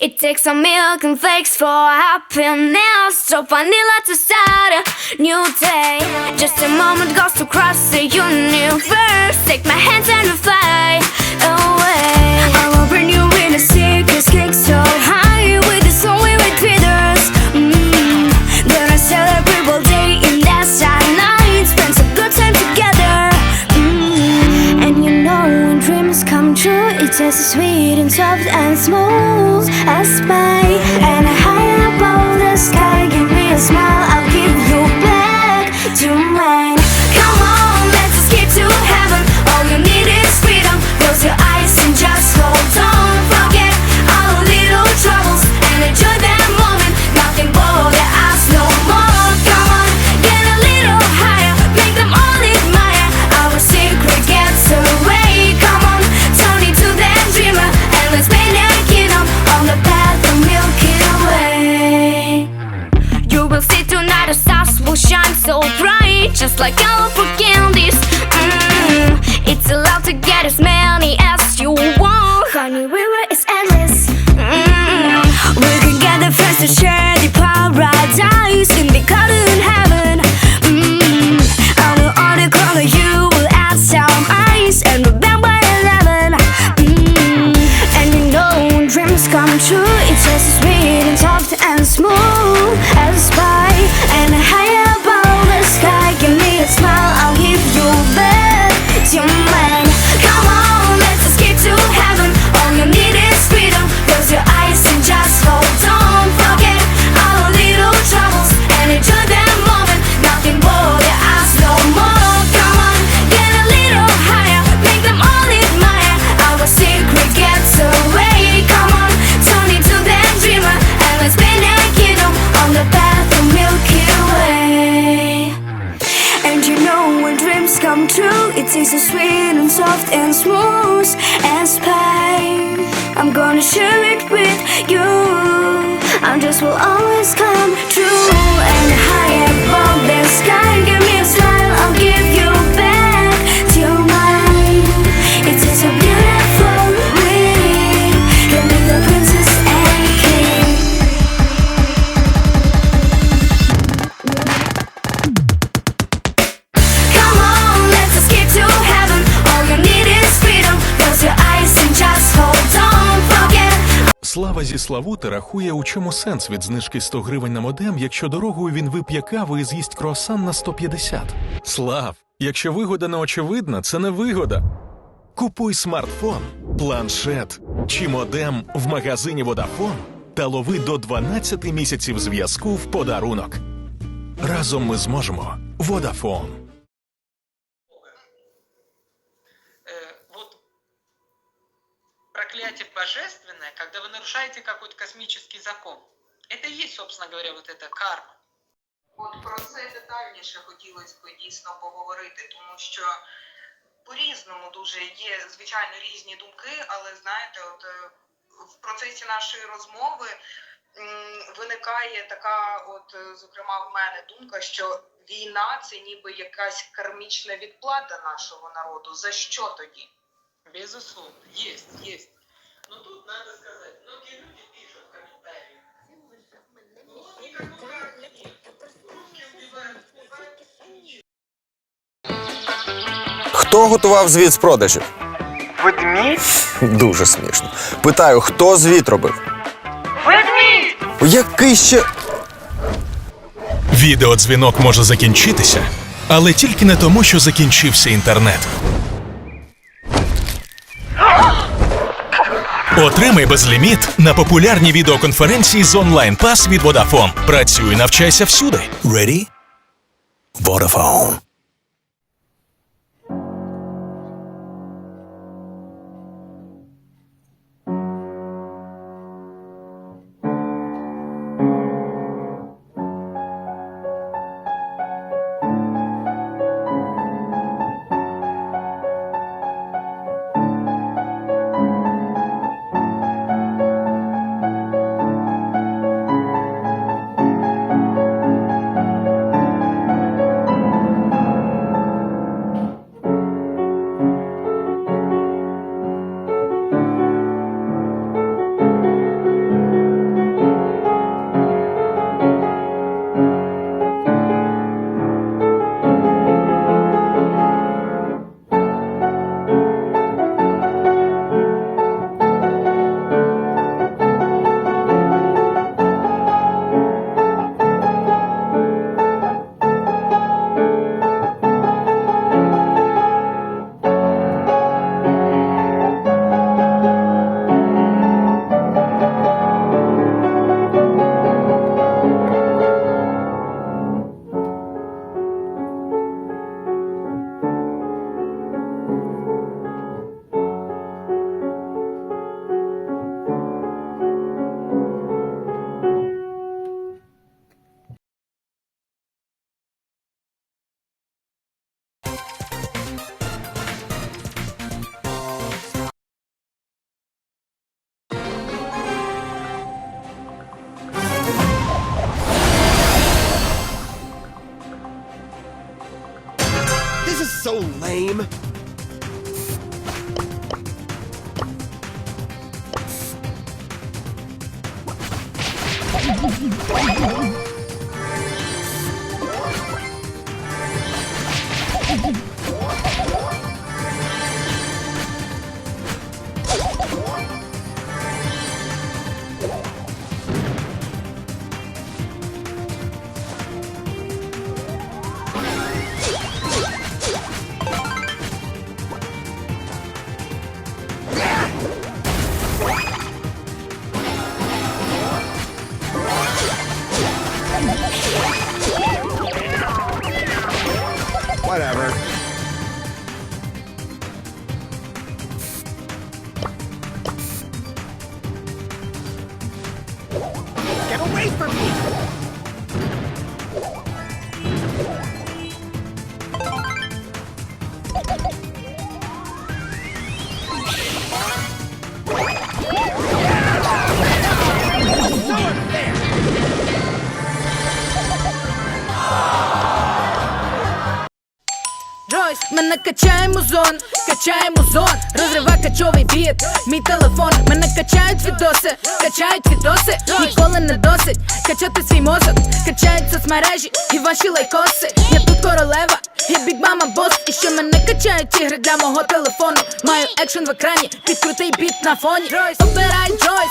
It takes some milk and flakes for happiness. So vanilla to start a new day. Just a moment goes to cross the universe. Take my hands and fly away. I spy to share the paradise in the cotton heaven. Mm, on the other corner you will add some ice and remember eleven. Mm, and you know dreams come true, with you. I just will always come true. Слава зі Славути рахує, у чому сенс від знижки 100 гривень на модем, якщо дорогою він вип'є каву і з'їсть круасан на 150. Слав, якщо вигода не очевидна, це не вигода. Купуй смартфон, планшет чи модем в магазині Водафон та лови до 12 місяців зв'язку в подарунок. Разом ми зможемо. Водафон. э, вот проклятие божественное, когда вы нарушаете какой-то космический закон. Это и есть, собственно говоря, вот эта карма. От про це детальніше хотілося б дійсно поговорити, тому що по-різному дуже є, звичайно, різні думки, але знаєте, от е, в процесі нашої розмови м, виникає така, от, е, зокрема, в мене думка, що війна це ніби якась кармічна відплата нашого народу. За що тоді? Безусловно, есть, есть. Но тут надо сказать, многие люди пишут в комментариях. Ну, никакой кармы. Русские убивают, убивают. Хто готував звіт з продажів? Ведмідь? Дуже смішно. Питаю, хто звіт робив? Ведмідь! Який ще. Відеодзвінок може закінчитися, але тільки не тому, що закінчився інтернет. Отримай безліміт на популярні відеоконференції з онлайн пас від Vodafone. Працюй, навчайся всюди. Ready? Vodafone. So lame. Get away from me! Джойс, мене качає музон, качає музон, розрива качовий біт, мій телефон, мене качають відоси, качають відоси, ніколи не досить качати свій мозок, качають соцмережі і ваші лайкоси. Я тут королева, я біг мама бос, і що мене качають ігри для мого телефону. Маю екшен в екрані, підкрутий біт на фоні. Обирай Джойс,